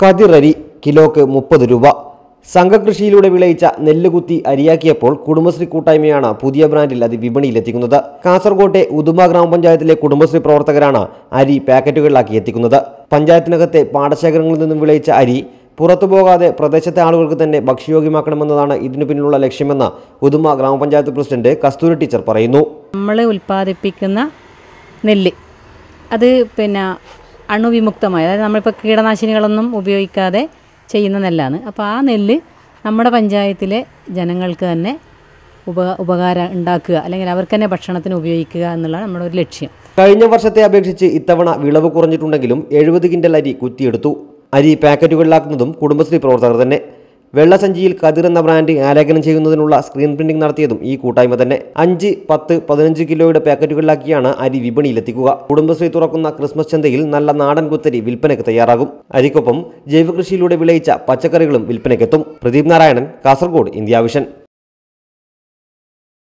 കതിറരി കിലോക്ക് മുപ്പത് രൂപ. സംഘകൃഷിയിലൂടെ വിളയിച്ച നെല്ലുകുത്തി അരിയാക്കിയപ്പോൾ കുടുംബശ്രീ കൂട്ടായ്മയാണ് പുതിയ ബ്രാൻഡിൽ അത് വിപണിയിലെത്തിക്കുന്നത്. കാസർകോട്ടെ ഉദുമ ഗ്രാമപഞ്ചായത്തിലെ കുടുംബശ്രീ പ്രവർത്തകരാണ് അരി പാക്കറ്റുകളിലാക്കി എത്തിക്കുന്നത്. പഞ്ചായത്തിനകത്തെ പാടശേഖരങ്ങളിൽ നിന്നും വിളയിച്ച അരി പുറത്തു പോകാതെ പ്രദേശത്തെ ആളുകൾക്ക് തന്നെ ഭക്ഷ്യയോഗ്യമാക്കണമെന്നതാണ് ഇതിനു പിന്നിലുള്ള ലക്ഷ്യമെന്ന് ഉദുമ ഗ്രാമപഞ്ചായത്ത് പ്രസിഡന്റ് കസ്തൂരി ടീച്ചർ പറയുന്നു. നമ്മൾ ഉൽപ്പാദിപ്പിക്കുന്ന നെല്ല്. അത് പിന്നെ അണുവിമുക്തമായ. അതായത് നമ്മളിപ്പോൾ കീടനാശിനികളൊന്നും ഉപയോഗിക്കാതെ ചെയ്യുന്ന നെല്ലാണ് അപ്പോൾ ആ നെല്ല് നമ്മുടെ പഞ്ചായത്തിലെ ജനങ്ങൾക്ക് തന്നെ ഉപ ഉപകാരം ഉണ്ടാക്കുക അല്ലെങ്കിൽ അവർക്ക് തന്നെ ഭക്ഷണത്തിന് ഉപയോഗിക്കുക എന്നുള്ളതാണ് നമ്മുടെ ഒരു ലക്ഷ്യം. കഴിഞ്ഞ വർഷത്തെ അപേക്ഷിച്ച് ഇത്തവണ വിളവ് കുറഞ്ഞിട്ടുണ്ടെങ്കിലും എഴുപത് കിൻഡൽ അരി കുത്തിയെടുത്തു അരി പാക്കറ്റുകളിലാക്കുന്നതും കുടുംബശ്രീ പ്രവർത്തകർ തന്നെ. വെള്ളസഞ്ചിയിൽ കതിർ എന്ന ബ്രാൻഡ് ആലേഖനം ചെയ്യുന്നതിനുള്ള സ്ക്രീൻ പ്രിന്റിംഗ് നടത്തിയതും ഈ കൂട്ടായ്മ തന്നെ. അഞ്ച് പത്ത് പതിനഞ്ച് കിലോയുടെ പാക്കറ്റുകളിലാക്കിയാണ് അരി വിപണിയിലെത്തിക്കുക. കുടുംബശ്രീ തുറക്കുന്ന ക്രിസ്മസ് ചന്തയിൽ നല്ല നാടൻ കുത്തരി വിൽപ്പനയ്ക്ക് തയ്യാറാകും. അരിക്കൊപ്പം ജൈവകൃഷിയിലൂടെ വിളയിച്ച പച്ചക്കറികളും വിൽപ്പനയ്ക്കെത്തും. Pradeep Narayanan Kasaragod India vision.